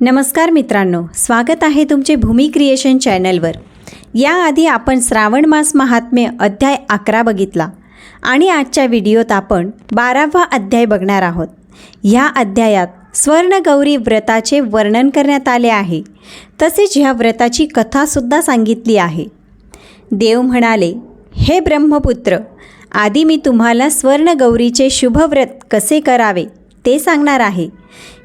नमस्कार मित्रांनो स्वागत आहे तुमचे भूमी क्रिएशन चॅनलवर. याआधी आपण श्रावण मास महात्म्य अध्याय अकरा बघितला आणि आजच्या व्हिडिओत आपण बारावा अध्याय बघणार आहोत. ह्या अध्यायात स्वर्णगौरी व्रताचे वर्णन करण्यात आले आहे. तसेच ह्या व्रताची कथासुद्धा सांगितली आहे. देव म्हणाले हे ब्रह्मपुत्र आधी मी तुम्हाला स्वर्णगौरीचे शुभव्रत कसे करावे ते सांगणार आहे.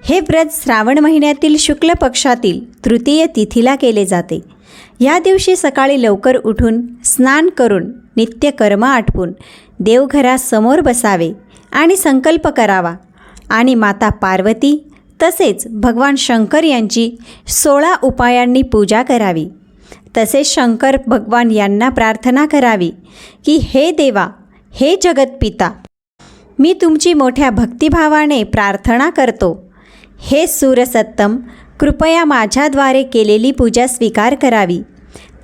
हे व्रत श्रावण महिन्यातील शुक्ल पक्षातील तृतीय तिथीला केले जाते. या दिवशी सकाळी लवकर उठून स्नान करून नित्यकर्म आटपून देवघरासमोर बसावे आणि संकल्प करावा. आणि माता पार्वती तसेच भगवान शंकर यांची सोळा उपायांनी पूजा करावी. तसेच शंकर भगवान यांना प्रार्थना करावी की हे देवा हे जगतपिता मी तुमची मोठ्या भक्तिभावाने प्रार्थना करतो. हे सूरसत्तम कृपया माझ्याद्वारे केलेली पूजा स्वीकार करावी.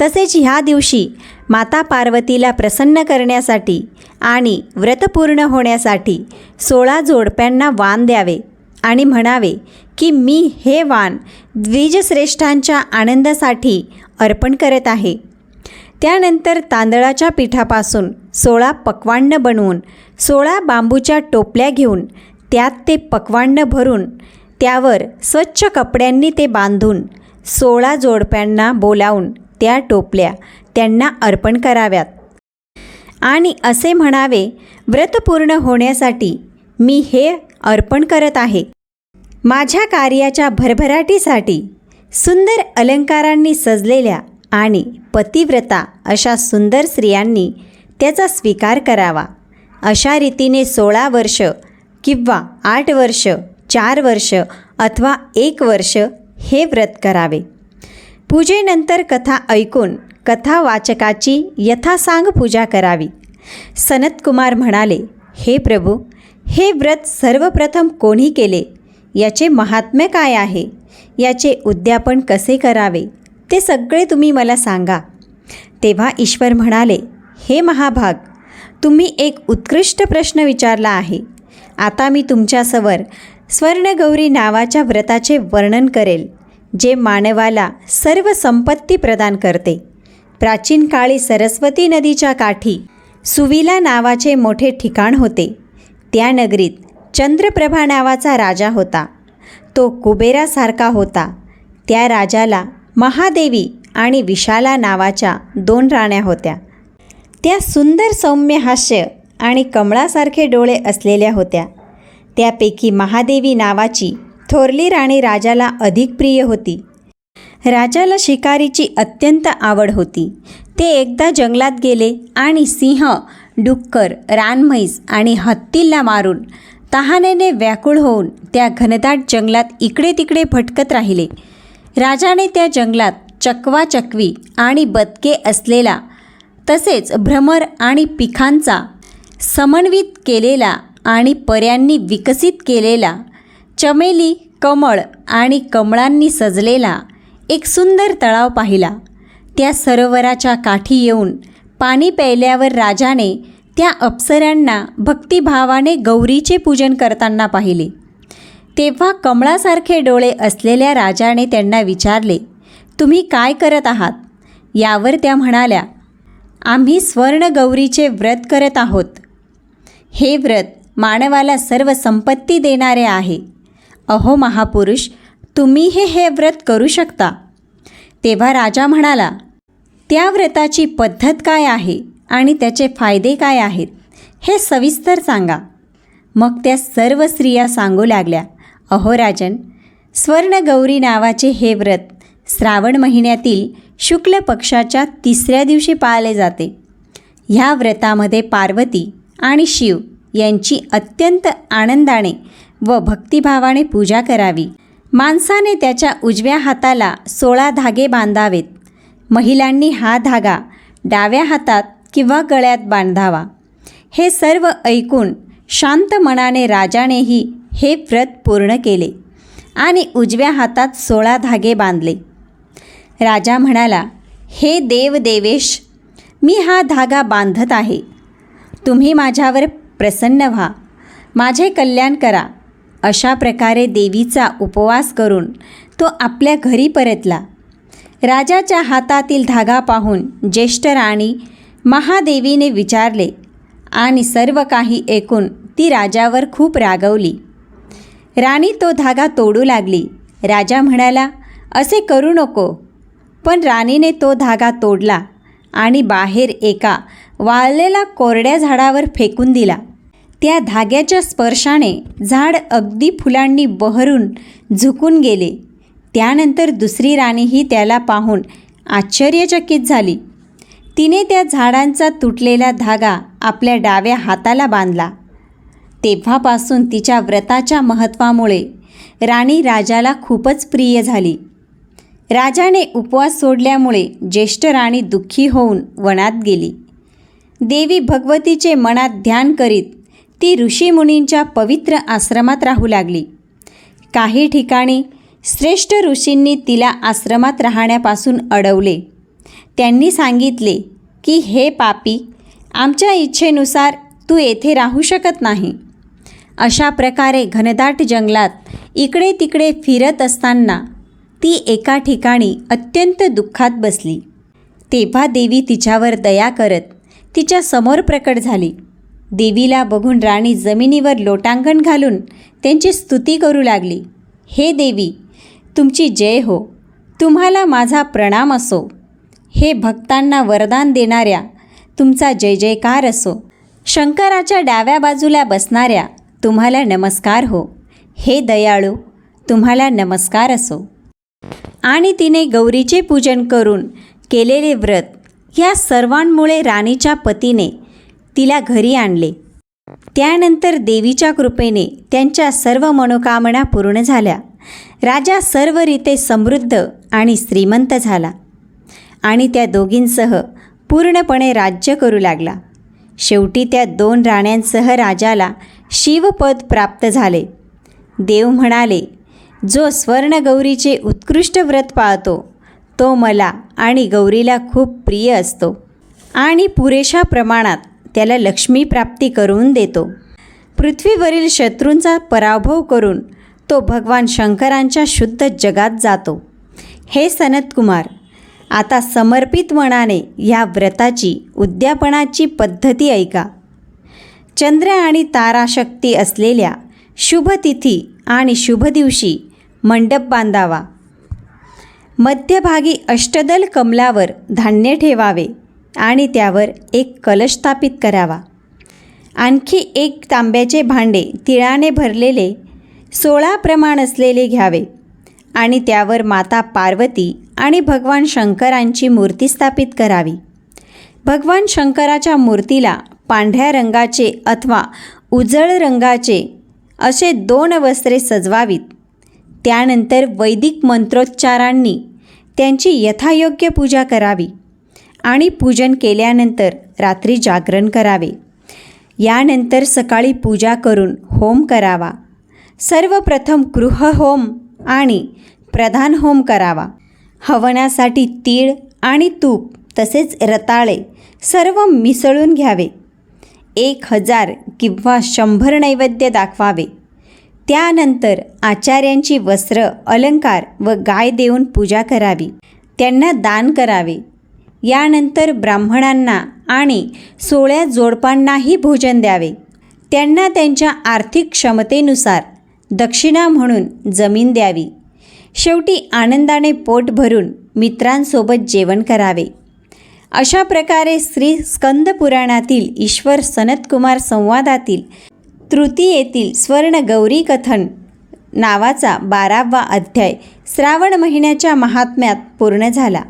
तसेच ह्या दिवशी माता पार्वतीला प्रसन्न करण्यासाठी आणि व्रत पूर्ण होण्यासाठी सोळा जोडप्यांना वाण द्यावे आणि म्हणावे की मी हे वाण द्विजश्रेष्ठांच्या आनंदासाठी अर्पण करत आहे. त्यानंतर तांदळाच्या पिठापासून सोळा पक्वान्न बनवून सोळा बांबूच्या टोपल्या घेऊन त्यात ते पक्वान्न भरून त्यावर स्वच्छ कपड्यांनी ते बांधून सोळा जोडप्यांना बोलावून त्या टोपल्या त्यांना अर्पण कराव्यात. आणि असे म्हणावे व्रत पूर्ण होण्यासाठी मी हे अर्पण करत आहे. माझ्या कार्याच्या भरभराटीसाठी सुंदर अलंकारांनी सजलेल्या आणि पतिव्रता अशा सुंदर स्त्रियांनी त्याचा स्वीकार करावा. अशा रीतीने सोळा वर्ष किंवा आठ वर्ष चार वर्ष अथवा एक वर्ष हे व्रत करावे. पूजेनंतर कथा ऐकून कथा वाचकाची यथासांग पूजा करावी. सनतकुमार म्हणाले हे प्रभू हे व्रत सर्वप्रथम कोणी केले? याचे महात्म्य काय आहे? याचे उद्यापन कसे करावे? ते सगळे तुम्ही मला सांगा. तेव्हा ईश्वर म्हणाले हे महाभाग तुम्ही एक उत्कृष्ट प्रश्न विचारला आहे. आता मी तुमच्यासवर स्वर्णगौरी नावाच्या व्रताचे वर्णन करेल जे मानवाला सर्व संपत्ती प्रदान करते. प्राचीन काळी सरस्वती नदीच्या काठी सुविला नावाचे मोठे ठिकाण होते. त्या नगरीत चंद्रप्रभा नावाचा राजा होता. तो कुबेरासारखा होता. त्या राजाला महादेवी आणि विशाला नावाच्या दोन राण्या होत्या. त्या सुंदर सौम्य हास्य आणि कमळासारखे डोळे असलेल्या होत्या. त्यापैकी महादेवी नावाची थोरली राणी राजाला अधिक प्रिय होती. राजाला शिकारीची अत्यंत आवड होती. ते एकदा जंगलात गेले आणि सिंह डुक्कर रानम्हैस आणि हत्तीला मारून तहानेने व्याकुळ होऊन त्या घनदाट जंगलात इकडे तिकडे भटकत राहिले. राजाने त्या जंगलात चकवाचकवी आणि बदके असलेला तसेच भ्रमर आणि पिखांचा समन्वित केलेला आणि पर्यांनी विकसित केलेला चमेली कमळ आणि कमळांनी सजलेला एक सुंदर तळाव पाहिला. त्या सरोवराच्या काठी येऊन पाणी प्यायल्यावर राजाने त्या अप्सरांना भक्तिभावाने गौरीचे पूजन करताना पाहिले. तेव्हा कमळासारखे डोळे असलेल्या राजाने त्यांना विचारले तुम्ही काय करत आहात? यावर त्या म्हणाल्या आम्ही स्वर्णगौरीचे व्रत करत आहोत. हे व्रत मानवाला सर्व संपत्ती देणारे आहे. अहो महापुरुष तुम्ही हे हे व्रत करू शकता. तेव्हा राजा म्हणाला त्या व्रताची पद्धत काय आहे आणि त्याचे फायदे काय आहेत हे सविस्तर सांगा. मग त्या सर्व स्त्रिया सांगू लागल्या अहो राजन स्वर्णगौरी नावाचे हे व्रत श्रावण महिन्यातील शुक्ल पक्षाच्या तिसऱ्या दिवशी पाळले जाते. ह्या व्रतामध्ये पार्वती आणि शिव यांची अत्यंत आनंदाने व भक्तिभावाने पूजा करावी. माणसाने त्याच्या उजव्या हाताला सोळा धागे बांधावेत. महिलांनी हा धागा डाव्या हातात किंवा गळ्यात बांधावा. हे सर्व ऐकून शांत मनाने राजानेही हे व्रत पूर्ण केले आणि उजव्या हातात सोळा धागे बांधले. राजा म्हणाला हे देव देवेश मी हा धागा बांधत आहे. तुम्ही माझ्यावर प्रसन्न व्हा. माझे कल्याण करा. अशा प्रकारे देवीचा उपवास करून तो आपल्या घरी परतला. राजाच्या हातातील धागा पाहून ज्येष्ठ राणी महादेवीने विचारले आणि सर्व काही ऐकून ती राजावर खूप रागवली. राणी तो धागा तोडू लागली. राजा म्हणाला असे करू नको. पण राणीने तो धागा तोडला आणि बाहेर एका वाळलेला कोरड्या झाडावर फेकून दिला. त्या धाग्याच्या स्पर्शाने झाड अगदी फुलांनी बहरून झुकून गेले. त्यानंतर दुसरी राणीही त्याला पाहून आश्चर्यचकित झाली. तिने त्या झाडांचा तुटलेला धागा आपल्या डाव्या हाताला बांधला. तेव्हापासून तिच्या व्रताच्या महत्त्वामुळे राणी राजाला खूपच प्रिय झाली. राजाने उपवास सोडल्यामुळे ज्येष्ठ राणी दुःखी होऊन वनात गेली. देवी भगवतीचे मनात ध्यान करीत ती ऋषीमुनींच्या पवित्र आश्रमात राहू लागली. काही ठिकाणी श्रेष्ठ ऋषींनी तिला आश्रमात राहण्यापासून अडवले. त्यांनी सांगितले की हे पापी आमच्या इच्छेनुसार तू येथे राहू शकत नाही. अशा प्रकारे घनदाट जंगलात इकडे तिकडे फिरत असताना ती एका ठिकाणी अत्यंत दुःखात बसली. तेव्हा देवी तिच्यावर दया करत तिच्या समोर प्रकट झाली. देवीला बघून राणी जमिनीवर लोटांगण घालून त्यांची स्तुती करू लागली. हे देवी तुमची जय हो. तुम्हाला माझा प्रणाम असो. हे भक्तांना वरदान देणाऱ्या तुमचा जय जयकार असो. शंकराच्या डाव्या बाजूला बसणाऱ्या तुम्हाला नमस्कार हो. हे दयाळू तुम्हाला नमस्कार असो. आणि तिने गौरीचे पूजन करून केलेले व्रत या सर्वांमुळे राणीच्या पतीने तिला घरी आणले. त्यानंतर देवीच्या कृपेने त्यांच्या सर्व मनोकामना पूर्ण झाल्या. राजा सर्व रीते समृद्ध आणि श्रीमंत झाला आणि त्या दोघींसह पूर्णपणे राज्य करू लागला. शेवटी त्या दोन राण्यांसह राजाला शिवपद प्राप्त झाले. देव म्हणाले जो स्वर्णगौरीचे उत्कृष्ट व्रत पाळतो तो मला आणि गौरीला खूप प्रिय असतो. आणि पुरेशा प्रमाणात त्याला लक्ष्मी प्राप्ती करून देतो. पृथ्वीवरील शत्रूंचा पराभव करून तो भगवान शंकरांच्या शुद्ध जगात जातो. हे सनतकुमार आता समर्पित मनाने ह्या व्रताची उद्यापनाची पद्धती ऐका. चंद्र आणि ताराशक्ती असलेल्या शुभतिथी आणि शुभ दिवशी मंडप बांधावा. मध्यभागी अष्टदल कमलावर धान्य ठेवावे आणि त्यावर एक कलश स्थापित करावा. आणखी एक तांब्याचे भांडे तिळाने भरलेले सोळा प्रमाण असलेले घ्यावे आणि त्यावर माता पार्वती आणि भगवान शंकरांची मूर्ती स्थापित करावी. भगवान शंकराच्या मूर्तीला पांढऱ्या रंगाचे अथवा उजळ रंगाचे असे दोन वस्त्रे सजवावीत. त्यानंतर वैदिक मंत्रोच्चारांनी त्यांची यथायोग्य पूजा करावी आणि पूजन केल्यानंतर रात्री जागरण करावे. यानंतर सकाळी पूजा करून होम करावा. सर्वप्रथम गृहहोम आणि प्रधान होम करावा. हवनासाठी तीळ आणि तूप तसेच रताळे सर्व मिसळून घ्यावे. एक हजार किंवा शंभर नैवेद्य दाखवावे. त्यानंतर आचार्यांची वस्त्र अलंकार व गाय देऊन पूजा करावी. त्यांना दान करावे. यानंतर ब्राह्मणांना आणि सोळ्या जोडपांनाही भोजन द्यावे. त्यांना त्यांच्या आर्थिक क्षमतेनुसार दक्षिणा म्हणून जमीन द्यावी. शेवटी आनंदाने पोट भरून मित्रांसोबत जेवण करावे. अशा प्रकारे श्री स्कंद पुराणातील ईश्वर सनतकुमार संवादातील तृतीयेतील स्वर्ण गौरी कथन नावाचा बारावा अध्याय श्रावण महिन्याच्या महात्म्यात पूर्ण झाला.